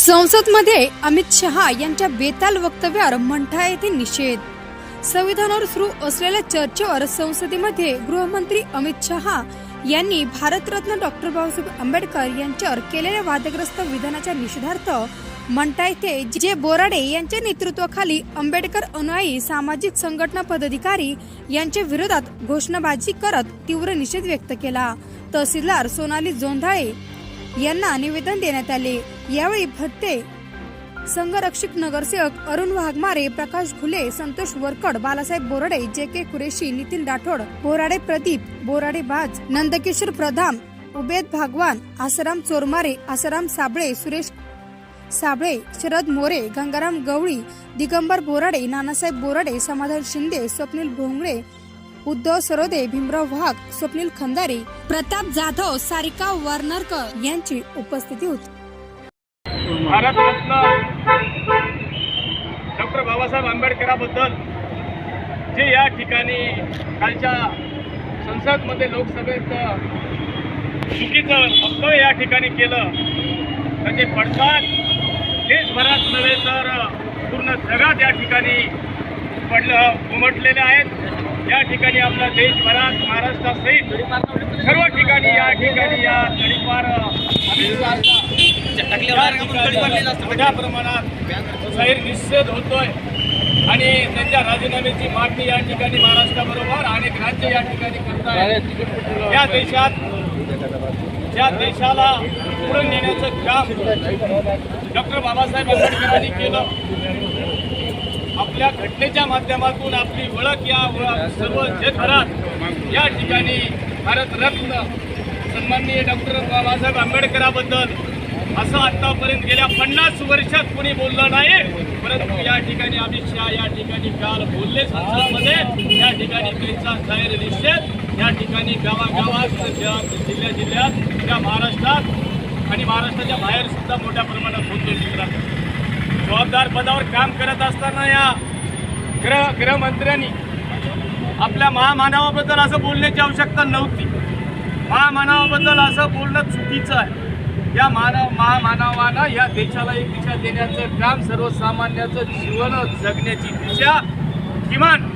संसदमध्ये अमित शहा यांच्या बेताल वक्तव्यावर मंठा येथे निषेध. संविधानावर सुरू असलेल्या चर्चेवर संसदेमध्ये गृहमंत्री अमित शहा यांनी भारतरत्न डॉक्टर बाबासाहेब आंबेडकर यांच्यावर केलेल्या वादग्रस्त विधानाच्या निषेधार्थ मंठा येथे जे बोराडे यांच्या नेतृत्वाखाली आंबेडकर अनुयायी सामाजिक संघटना पदाधिकारी यांच्या विरोधात घोषणाबाजी करत तीव्र निषेध व्यक्त केला. तहसीलदार सोनाली जोंधाळे यांना निवेदन देण्यात आले. यावेळी भत्ते संघरक्षक नगरसेवक अरुण वाघमारे प्रकाश घुले संतोष वरकड बालासाहेब बोराडे जे के कुरेशी नितीन राठोड बोराडे प्रदीप बोराडे बाज नंदकिशोर प्रधान उबेद भागवान आसाराम चोरमारे आसाराम साबळे सुरेश साबळे शरद मोरे गंगाराम गवळी दिगंबर बोराडे नानासाहेब बोराडे समाधान शिंदे स्वप्नील भोंगळे उद्धव सरोदे भीमराव वाघ स्वप्नील खंदारे प्रताप जाधव सारिका वारनरकर यांची उपस्थिती होती. भारतरत्न डॉक्टर बाबासाहेब आंबेडकराबद्दल जे या ठिकाणी कालच्या संसदमध्ये लोकसभेत चुकीचं वक्तव्य या ठिकाणी केलं त्याचे पडसाद देशभरात नव्हे तर पूर्ण जगात या ठिकाणी पडलं उमटलेले आहेत. या ठिकाणी आपला देशभरात महाराष्ट्रासहित सर्व ठिकाणी या ठिकाणी या तडीपार मोठ्या प्रमाणात जाहीर निषेध होतोय. आणि त्यांच्या राजीनाम्याची मागणी या ठिकाणी महाराष्ट्राबरोबर अनेक राज्य या ठिकाणी करत आहेत या देशात ज्या देशाला पुढे नेण्याचं काम डॉक्टर बाबासाहेब आंबेडकरांनी केलं. आपल्या घटनेच्या माध्यमातून आपली ओळख या सर्व जगभरात या ठिकाणी भारतरत्न सन्माननीय डॉक्टर बाबासाहेब आंबेडकराबद्दल असं आतापर्यंत गेल्या पन्नास वर्षात कोणी बोललं नाही परंतु या ठिकाणी अमित शहा या ठिकाणी काल बोलले संसदमध्ये या ठिकाणी त्यांचा जाहीर निषेध या ठिकाणी गावागावात जिल्ह्या जिल्ह्यात त्या महाराष्ट्रात आणि महाराष्ट्राच्या बाहेर सुद्धा मोठ्या प्रमाणात होतो चित्रात आमदार पदावर काम करत असताना या गृह गृहमंत्र्यांनी आपल्या महामानवाबद्दल असं बोलण्याची आवश्यकता नव्हती. महामानवाबद्दल असं बोलणं चुकीचं आहे. या मानव महामानवानं या देशाला एक दिशा देण्याचं काम सर्वसामान्याचं जीवन जगण्याची दिशा किमान